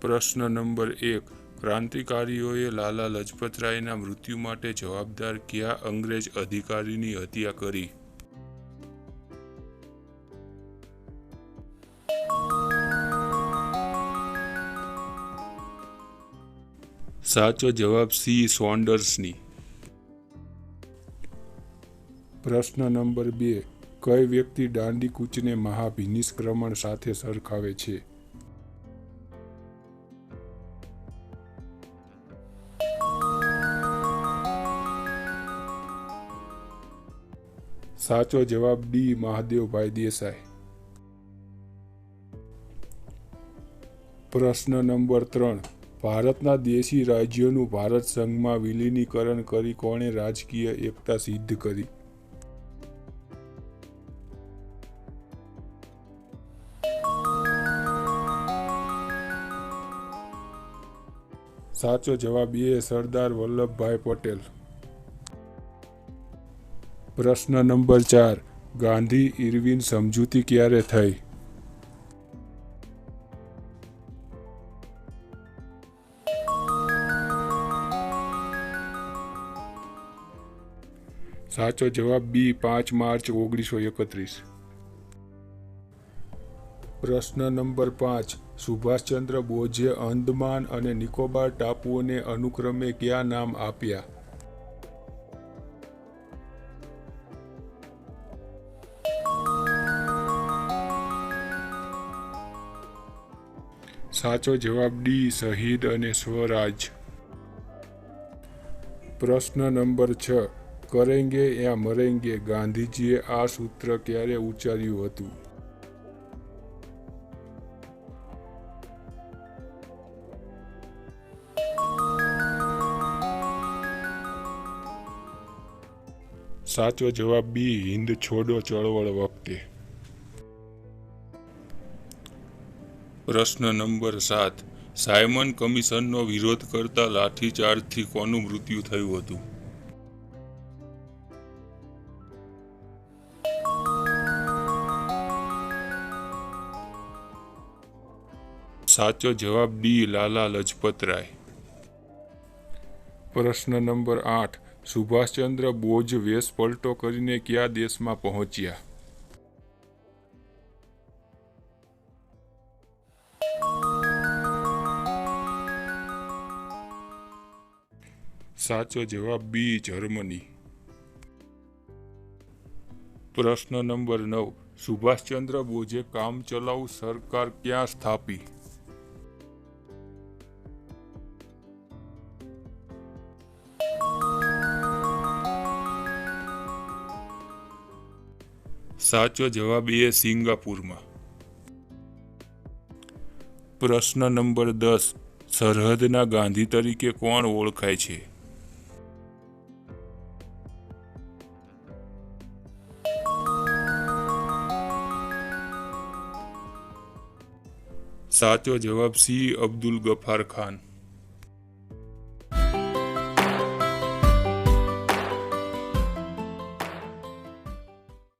પ્રશ્ન નંબર એક. ક્રાંતિકારીઓએ લાલા લજપતરાયના મૃત્યુ માટે જવાબદાર કયા અંગ્રેજ અધિકારીની હત્યા કરી? સાચો જવાબ સી. સોન્ડર્સની. પ્રશ્ન નંબર બે. કઈ વ્યક્તિ દાંડી કૂચને મહાભિનિષ્ક્રમણ સાથે સરખાવે છે? સાચો જવાબ ડી. મહાદેવભાઈ દેસાઈ. પ્રશ્ન નંબર ત્રણ. ભારતના દેશી રાજ્યોનું ભારત સંઘમાં વિલીનીકરણ કરી કોણે રાજકીય એકતા સિદ્ધ કરી? સાચો જવાબ એ સરદાર વલ્લભભાઈ પટેલ. પ્રશ્ન નંબર ચાર, ગાંધી ઇરવિન સમજૂતી ક્યારે થઈ? સાચો જવાબ બી પાંચ માર્ચ ઓગણીસો એકત્રીસ. પ્રશ્ન નંબર પાંચ. સુભાષચંદ્ર બોઝે અંદમાન અને નિકોબાર ટાપુઓને અનુક્રમે કયા નામ આપ્યા? સાચો જવાબ ડી, શહીદ અને સ્વરાજ. પ્રશ્ન નંબર છ. કરેંગે યા મરેંગે ગાંધીજીએ આ સૂત્ર ક્યારે ઉચ્ચાર્યું હતું? સાચો જવાબ બી હિન્દ છોડો ચળવળ વખતે. પ્રશ્ન નંબર સાત. સાયમન કમિશનનો વિરોધ કરતા લાઠીચાર્જથી કોનું મૃત્યુ થયું હતું? સાચો જવાબ ડી, લાલા લજપતરાય. પ્રશ્ન નંબર આઠ. સુભાષચંદ્ર બોઝ વેશ પલટો કરીને કયા દેશમાં પહોંચ્યા? સાચો જવાબ બી, જર્મની. પ્રશ્ન નંબર નવ. સુભાષચંદ્ર બોઝે કામચલાઉ સરકાર ક્યાં સ્થાપી? સાચો જવાબ એ સિંગાપુરમાં. પ્રશ્ન નંબર દસ. સરહદના ગાંધી તરીકે કોણ ઓળખાય છે? સાચો જવાબ સી અબ્દુલ ગફાર ખાન.